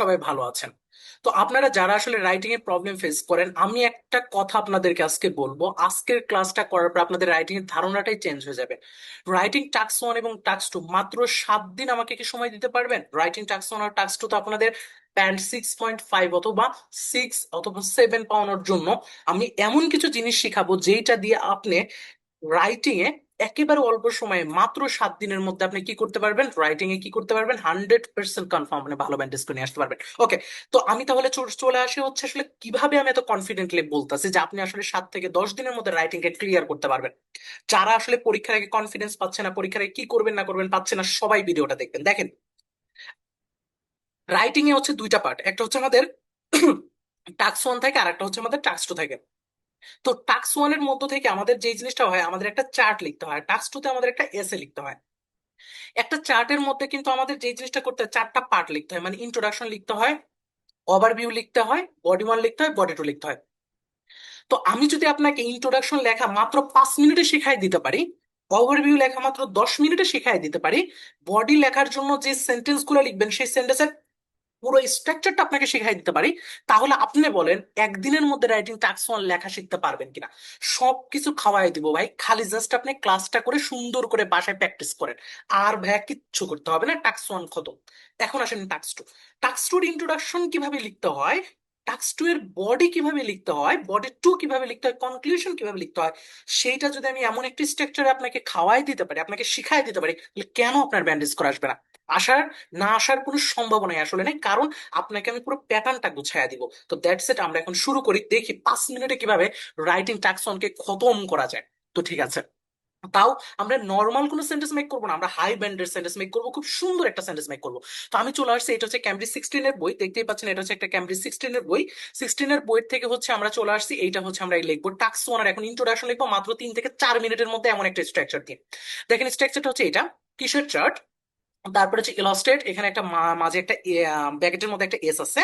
সবাই ভালো আছেন। তো আপনারা যারা আসলে রাইটিং এর প্রবলেম ফেস করেন, আমি একটা কথা আপনাদেরকে আজকে বলব। আজকের ক্লাসটা করার পর আপনাদের রাইটিং এর ধারণাটাই চেঞ্জ হয়ে যাবে। রাইটিং টাক্স ওয়ান এবং টাক্স টু মাত্র সাত দিন আমাকে কি সময় দিতে পারবেন? রাইটিং টাক্স ওয়ান আর টাক্স টু তো আপনাদের প্যান্ট সিক্স পয়েন্ট ফাইভ অথবা সিক্স অথবা সেভেন পাওয়ানোর জন্য আমি এমন কিছু জিনিস শিখাবো যেটা দিয়ে আপনি রাইটিং এ একেবারে অল্প সময়ে, মাত্র সাত দিনের মধ্যে আপনি কি করতে পারবেন? রাইটিং এ কি করতে পারবেন? হান্ড্রেড পার্সেন্ট কনফার্ম মানে ভালো ব্যান্ডেজ করে আসতে পারবেন। ওকে তো আমি তাহলে চলে আসি হচ্ছে আসলে কীভাবে আমি এত কনফিডেন্টলি বলতেছি যে আপনি আসলে সাত থেকে দশ দিনের মধ্যে রাইটিং কে ক্লিয়ার করতে পারবেন। যারা আসলে পরীক্ষার আগে কনফিডেন্স পাচ্ছে না, পরীক্ষার আগে কি করবেন, না করবেন পাচ্ছে না, সবাই ভিডিওটা দেখবেন। দেখেন রাইটিং এ হচ্ছে দুইটা পার্ট একটা হচ্ছে আমাদের টাক্স ওয়ান থাকে আর একটা হচ্ছে আমাদের টাক্স টু থাকে। তো টাক্স ওয়ানের মধ্য থেকে আমাদের যে জিনিসটা হয়, আমাদের একটা চার্ট লিখতে হয়। টাক্স টু তে আমাদের একটা এসে লিখতে হয়। একটা চার্টের মধ্যে কিন্তু আমাদের যে জিনিসটা করতে হয়, চারটা পার্ট লিখতে হয়। মানে ইন্ট্রোডাকশন লিখতে হয় ওভারভিউ লিখতে হয় বডি ওয়ান লিখতে হয় বডি টু লিখতে হয়। তো আমি যদি আপনাকে ইন্ট্রোডাকশন লেখা মাত্র পাঁচ মিনিটে শিখাই দিতে পারি ওভারভিউ লেখা মাত্র দশ মিনিটে শিখাই দিতে পারি বডি লেখার জন্য যে সেন্টেন্সগুলো লিখবেন, সেই সেন্টেন্সের পুরো স্ট্রাকচারটা আপনাকে শিখাই দিতে পারি। তাহলে আপনি বলেন, একদিনের মধ্যে রাইটিং টাস্ক ওয়ান লেখা শিখতে পারবেন কিনা? সবকিছু খাওয়াই দিব ভাই। খালি জাস্ট আপনি ক্লাসটা করে সুন্দর করে বাসায় প্র্যাকটিস করেন। আর ভাইয়া কিচ্ছু করতে হবে না টাস্ক ওয়ান খতম। এখন আসেন টাস্ক টু টাস্ক টুর ইন্ট্রোডাকশন কীভাবে লিখতে হয়? টাস্ক টু এর বডি কীভাবে লিখতে হয়? বডি টু কীভাবে লিখতে হয়? কনক্লুশন কীভাবে লিখতে হয়? সেইটা যদি আমি এমন একটি স্ট্রাকচারে আপনাকে খাওয়াই দিতে পারি, আপনাকে শিখাই দিতে পারি কেন আপনার ব্যান্ডেজ করে আসবে না? আসার, না আসার কোনো সম্ভাবনাই আসলে নেই। কারণ আপনাকে আমি পুরো প্যাটার্নটা গুছাইয়া দিব। তো দ্যাটস ইট আমরা এখন শুরু করি। দেখি পাঁচ মিনিটে কীভাবে রাইটিং টাক্সনকে খতম করা যায়। তো ঠিক আছে। তাও আমরা নর্মাল কোনো সেন্টেন্স মেক করব না, আমরা হাই ব্যান্ডের সেন্টেন্স মেক করব, খুব সুন্দর একটা সেন্টেন্স মেক করব। তো আমি চলে আসছি, এটা হচ্ছে ক্যামব্রিজ সিক্সটিন এর বই, দেখতেই পাচ্ছেন এটা হচ্ছে একটা ক্যামব্রিজ সিক্সটিন এর বই। সিক্সটিন এর বই থেকে হচ্ছে আমরা চলে আসছি, এইটা হচ্ছে আমরা লিখব টাক্স ওয়ান এখন ইন্ট্রোডাকশন লিখব মাত্র তিন থেকে চার মিনিটের মধ্যে এমন একটা স্ট্রাকচার দিয়ে। দেখেন স্ট্রাকচারটা হচ্ছে এটা, কিসের চার্ট তারপর হচ্ছে ইলাস্ট্রেট এখানে একটা মাঝে একটা ব্যাকেটের মধ্যে একটা এস আছে।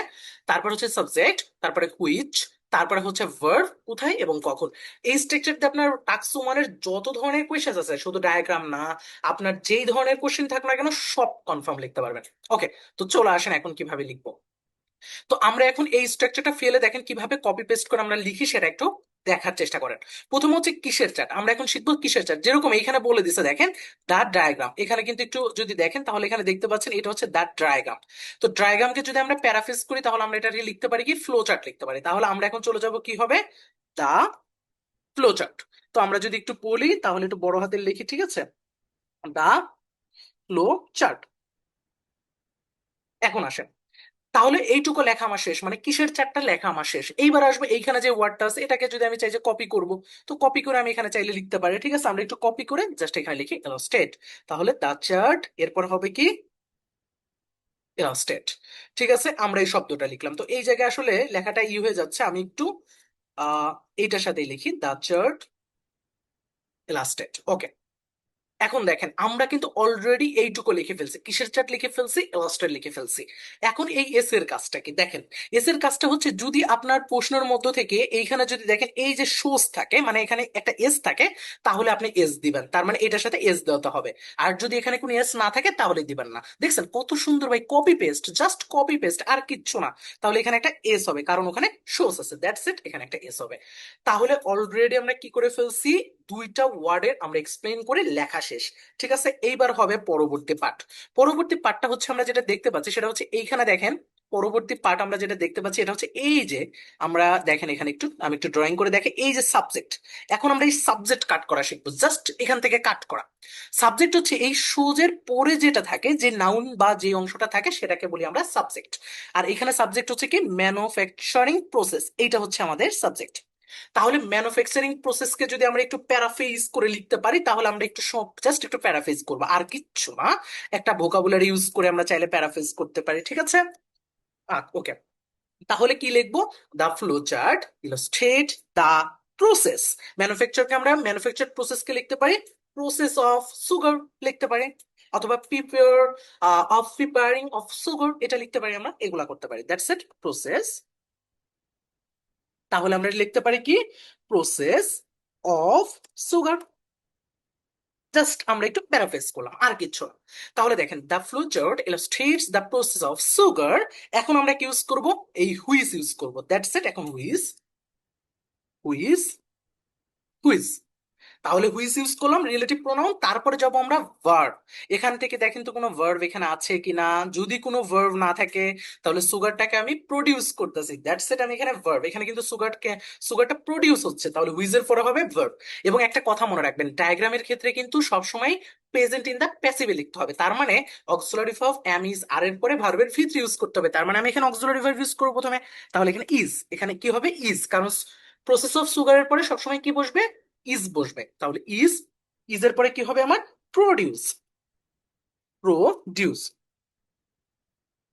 তারপর হচ্ছে সাবজেক্ট তারপরে হুইচ তারপরে হচ্ছে ভার্ব কোথায় এবং কখন। এই স্ট্রাকচার আপনার টাক্স ওয়ানের যত ধরনের কোয়েশ্চেন আছে, শুধু ডায়াগ্রাম না, আপনার যেই ধরনের কোশ্চেন থাকুক না কেন, সব কনফার্ম লিখতে পারবেন। ওকে তো চলে আসেন এখন কীভাবে লিখব। তো আমরা এখন এই স্ট্রাকচারটা ফেলে দেখেন কীভাবে কপি পেস্ট করে আমরা লিখি সেটা একটু দেখার চেষ্টা করেন। প্রথম হচ্ছে কিসের চার্ট আমরা এখন শিখব কিসের চার্ট যেরকম এখানে বলে দিছে, দেখেন দাঁত ডায়াগ্রাম এখানে কিন্তু একটু যদি দেখেন, তাহলে এখানে দেখতে পাচ্ছেন এটা হচ্ছে দাঁত ডায়াগ্রাম তো ডায়াগ্রামকে যদি আমরা প্যারাফেস করি, তাহলে আমরা এটাকে লিখতে পারি কি? ফ্লো চার্ট লিখতে পারি। তাহলে আমরা এখন চলে যাব কি হবে? দা ফ্লো চার্ট তো আমরা যদি একটু বলি, তাহলে একটু বড় হাতের লিখি, ঠিক আছে? দা ফ্লো চার্ট এখন আসেন। তাহলে এইটুকু লেখা আমার শেষ। মানে কিসের চারটা লেখা আমার শেষ? এইবার আসবে এইখানে যে ওয়ার্ডটা আছে, এটাকে যদি আমি চাই যে কপি করব, তো কপি করে আমি এখানে চাইলে লিখতে পারি। ঠিক আছে? আমরা একটু কপি করে জাস্ট এখানে লিখি ইলাস্ট্রেট তাহলে দা চার্ট এরপর হবে কি? ইলাস্ট্রেট ঠিক আছে? আমরা এই শব্দটা লিখলাম। তো এই জায়গায় আসলে লেখাটা ই হয়ে যাচ্ছে। আমি একটু, আহ, এইটার সাথে লিখি। দা চার্ট ইলাস্ট্রেট ওকে এখন দেখেন, আমরা কিন্তু অলরেডি এইটুকু লিখে ফেলছি। কিসের চার্ট লিখে ফেলছি? ইলাস্ট্রেট লিখে ফেলছি। এখন এই এস এর কাজটা কি? দেখেন এস এর কাজটা হচ্ছে যদি আপনার প্রশ্নের মধ্য থেকে এইখানে যদি দেখেন এই যে সোর্স থাকে মানে এখানে একটা এস থাকে, তাহলে আপনি এস দিবেন। তার মানে এটার সাথে এস দেওয়া হবে। আর যদি এখানে কোনো এস না থাকে, তাহলে দিবেন না। দেখছেন, কত সুন্দর ভাই copy paste just copy paste আর কিচ্ছু না। তাহলে এখানে একটা এস হবে, কারণ ওখানে সোর্স আছে। দ্যাটস ইট এখানে একটা এস হবে। তাহলে অলরেডি আমরা কি করে ফেলছি? দুইটা ওয়ার্ডের আমরা এক্সপ্লেন করে লেখা শেষ। ঠিক আছে? এইবার হবে পরবর্তী পাঠ পরবর্তী পাঠটা হচ্ছে আমরা যেটা দেখতে পাচ্ছি, সেটা হচ্ছে এইখানে দেখেন, পরবর্তী পার্ট আমরা যেটা দেখতে পাচ্ছি, এটা হচ্ছে এই যে, আমরা দেখেন এখানে একটু, আমি একটু ড্রয়িং করে দেখে, এই যে সাবজেক্ট এখন আমরা এই সাবজেক্ট কাট করা শিখব। জাস্ট এখান থেকে কাট করা। সাবজেক্ট হচ্ছে এই সুজের পরে যেটা থাকে, যে নাউন বা যে অংশটা থাকে, সেটাকে বলি আমরা সাবজেক্ট আর এখানে সাবজেক্ট হচ্ছে কি ম্যানুফ্যাকচারিং প্রসেস এইটা হচ্ছে আমাদের সাবজেক্ট তাহলে ম্যানুফ্যাকচারিং প্রসেসকে যদি আমরা একটু প্যারাফেজ করে লিখতে পারি, তাহলে আমরা একটু সব জাস্ট একটু প্যারাফেজ করব। আর কিচ্ছু না, একটা ভোকাবুলারি ইউজ করে আমরা চাইলে প্যারাফেজ করতে পারি, ঠিক আছে? ওকে তাহলে কি লিখব? The flow chart illustrate the process ম্যানুফ্যাকচারকে আমরা ম্যানুফ্যাকচার প্রসেসকে লিখতে পারি প্রসেস অফ সুগার লিখতে পারি, অথবা prepare of preparing of sugar এটা লিখতে পারি আমরা, এগুলা করতে পারি। দ্যাটস ইট প্রসেস তাহলে আমরা লিখতে পারি কি? প্রসেস অফ সুগার জাস্ট আমরা একটু প্যারাফেস করলাম, আর কিছু তাহলে দেখেন the flowchart illustrates the process of sugar এখন আমরা কি ইউজ করব? এই হুইজ ইউজ করব। দ্যাটস ইট এখন হুইজ হুইজ হুইজ তাহলে হুইজ ইউজ করলাম? রিলেটিভ প্রোনাউন তারপরে যাব আমরা ভার্ব এখান থেকে দেখেন তো কোনো ভার্ব এখানে আছে কিনা? যদি কোনো ভার্ব না থাকে, তাহলে সুগারটাকে আমি প্রডিউস করতেছি। দ্যাটস ইট আমি এখানে ভার্ব এখানে কিন্তু সুগারকে, সুগারটা প্রডিউস হচ্ছে। তাহলে হুইজের পরে হবে ভার্ব এবং একটা কথা মনে রাখবেন ডায়াগ্রামের ক্ষেত্রে কিন্তু সবসময় প্রেজেন্ট ইন দ্য প্যাসিভে লিখতে হবে। তার মানে auxiliary of am is are এর পরে ভার্বের ফিথ ইউজ করতে হবে। তার মানে আমি এখানে অক্সিলারি ভার্ব ইউজ করব প্রথমে। তাহলে এখানে ইজ এখানে কি হবে? ইজ কারণ প্রসেস অফ সুগারের পরে সবসময় কি বসবে? ইজ বসবে। তাহলে ইজ ইজের পরে কি হবে আমার? প্রডিউস প্রডিউস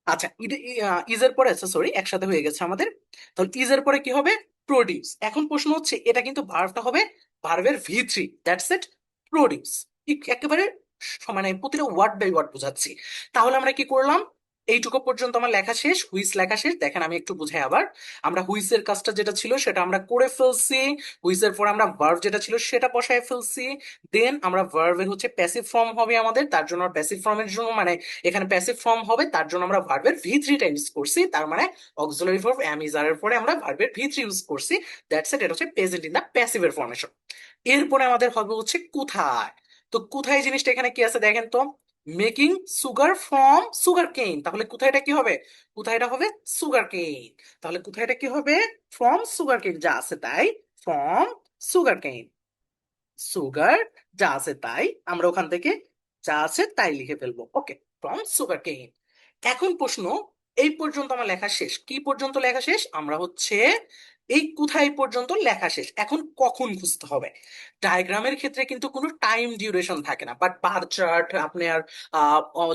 আচ্ছা ইজের পরে আচ্ছা সরি একসাথে হয়ে গেছে আমাদের। তাহলে ইজের পরে কি হবে? প্রডিউস এখন প্রশ্ন হচ্ছে, এটা কিন্তু ভার্বটা হবে ভার্বের V three that's it produce একেবারে মানে প্রতিটা ওয়ার্ড বাই ওয়ার্ড বোঝাচ্ছি। তাহলে আমরা কি করলাম? এইটুকু পর্যন্ত আমার লেখা শেষ, হুইস লেখা শেষ। দেখেন, আমি একটু বুঝাই আবার। আমরা হুইসের কাজটা যেটা ছিল, সেটা আমরা করে ফেলছি। হুইসের পর আমরা ভার্ব যেটা ছিল, সেটা বসায় ফেলছি। দেন আমরা ভার্বের হচ্ছে প্যাসিভ ফর্ম হবে আমাদের। তার জন্য প্যাসিভ ফর্মের জন্য মানে এখানে প্যাসিভ ফর্ম হবে। তার জন্য আমরা ভার্বের ভি থ্রিটা ইউজ করছি। তার মানে অক্সিলারি ভার্ব এম পরে আমরা ভার্বের ভি থ্রি ইউজ করছি। দ্যাটস ইট এটা হচ্ছে প্রেজেন্ট ইন দা প্যাসিভের ফর্মেশন এরপরে আমাদের হবে হচ্ছে কোথায়? তো কোথায় জিনিসটা এখানে কি আছে দেখেন তো? মেকিং সুগার ফ্রম সুগার কেন তাহলে কোথায়টা কি হবে? কোথায় এটা হবে? সুগার কেন তাহলে কোথায় এটা কি হবে? ফ্রম সুগার কেন যা আছে তাই ফ্রম সুগার কেন সুগার যা আছে তাই আমরা ওখান থেকে যা আছে তাই লিখে ফেলব। ওকে, ফ্রম সুগার কেন এখন প্রশ্ন, এই পর্যন্ত আমার লেখা শেষ। কি পর্যন্ত লেখা শেষ? আমরা হচ্ছে এই কোথায় পর্যন্ত লেখা শেষ? এখন কখন খুঁজতে হবে? ডায়াগ্রামের ক্ষেত্রে কিন্তু কোনো টাইম ডিউরেশন থাকে না। বাট বার চার্ট আপনি আর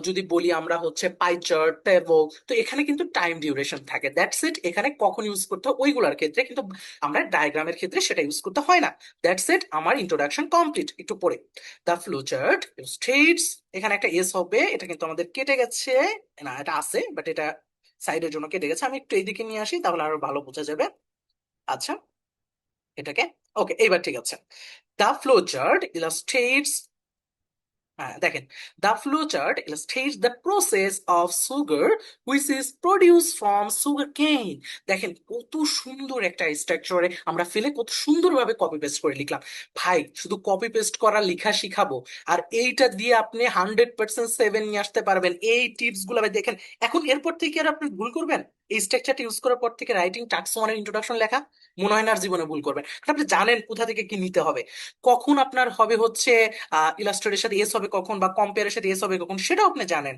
যদি বলি আমরা হচ্ছে পাই চার্ট টেবল তো এখানে কিন্তু টাইম ডিউরেশন থাকে। দ্যাটস ইট এখানে কখন ইউজ করতে হয় ওইগুলোর ক্ষেত্রে কিন্তু আমরা ডায়াগ্রামের ক্ষেত্রে সেটা ইউজ করতে হয় না। দ্যাটস ইট আমার ইন্ট্রোডাকশন কমপ্লিট একটু পরে দ্য ফ্লো চার্ট স্টেটস এখানে একটা এস হবে, এটা কিন্তু আমাদের কেটে গেছে। না, এটা আছে বাট এটা সাইডের জন্য কেটে গেছে। আমি একটু এইদিকে নিয়ে আসি, তাহলে আরও ভালো বোঝা যাবে। আচ্ছা এটাকে, ওকে, এইবার ঠিক আছে। দ্য ফ্লো চার্ট ইলাস্ট্রেটস হ্যাঁ দেখেন, the flow chart illustrates the process of sugar which is produce from sugar cane দেখেন, কত সুন্দর একটা স্ট্রাকচারে আমরা ফেলে কত সুন্দরভাবে কপি পেস্ট করে লিখলাম। ভাই, শুধু কপি পেস্ট করা, লেখা শিখাবো। আর এইটা দিয়ে আপনি হান্ড্রেড পার্সেন্ট সেভেন নিয়ে আসতে পারবেন। এই টিপসগুলো দেখেন, এখন এরপর থেকে আর আপনি ভুল করবেন? এই স্ট্রাকচারটা ইউজ করার পর থেকে রাইটিং টাক্স ওয়ানের ইন্ট্রোডাকশন লেখা, মনে হয় না আর জীবনে ভুল করবেন। কারণ আপনি জানেন কোথা থেকে কি নিতে হবে। কখন আপনার হবে হচ্ছে ইলাস্ট্রেটের সাথে এস হবে কখন বা কম্পেয়ারের সাথে এস হবে কখন, সেটাও আপনি জানেন।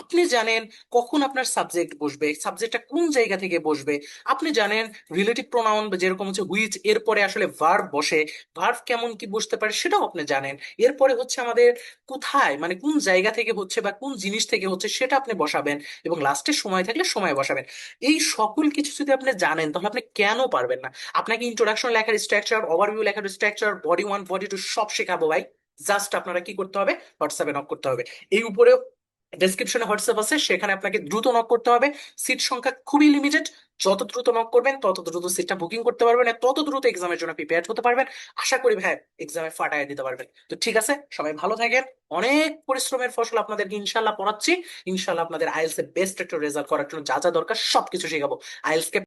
আপনি জানেন কখন আপনার সাবজেক্ট বসবে সাবজেক্টটা কোন জায়গা থেকে বসবে। আপনি জানেন রিলেটিভ প্রোনাউন যেরকম হচ্ছে হুইচ এরপরে আসলে ভার্ব বসে ভার্ব কেমন কি বসতে পারে সেটাও আপনি জানেন। এরপরে হচ্ছে আমাদের কোথায় মানে কোন জায়গা থেকে হচ্ছে বা কোন জিনিস থেকে হচ্ছে সেটা আপনি বসাবেন এবং লাস্টে সময় থাকলে সময় বসাবেন। এই সকল কিছু যদি আপনি জানেন, তাহলে আপনি কেন পারবেন না? আপনাকে ইন্ট্রোডাকশন লেখার স্ট্রাকচার ওভারভিউ লেখার structure body one body two সব শেখাবো ভাই। জাস্ট আপনারা কি করতে হবে? হোয়াটসঅ্যাপে নক করতে হবে। এই উপরে ডেসক্রিপশনে হোয়াটসঅ্যাপ আছে, সেখানে আপনাকে দ্রুত নক করতে হবে। সিট সংখ্যা খুবই লিমিটেড যত দ্রুত নক করবেন, তত দ্রুত সিটটা বুকিং করতে পারবেন আর তত দ্রুত এক্সামের জন্য প্রিপেয়ার হতে পারবেন। আশা করি ভাই এক্সামে ফাটায় দিতে পারবেন। তো ঠিক আছে, সবাই ভালো থাকেন। অনেক পরিশ্রমের ফসল আপনাদেরকে ইনশাল্লাহ পড়াচ্ছি। ইনশাল্লাহ আপনাদের আইএলস এর বেস্ট একটা রেজাল্ট করার জন্য যা যা দরকার সবকিছু শেখাবো। আইএলস কে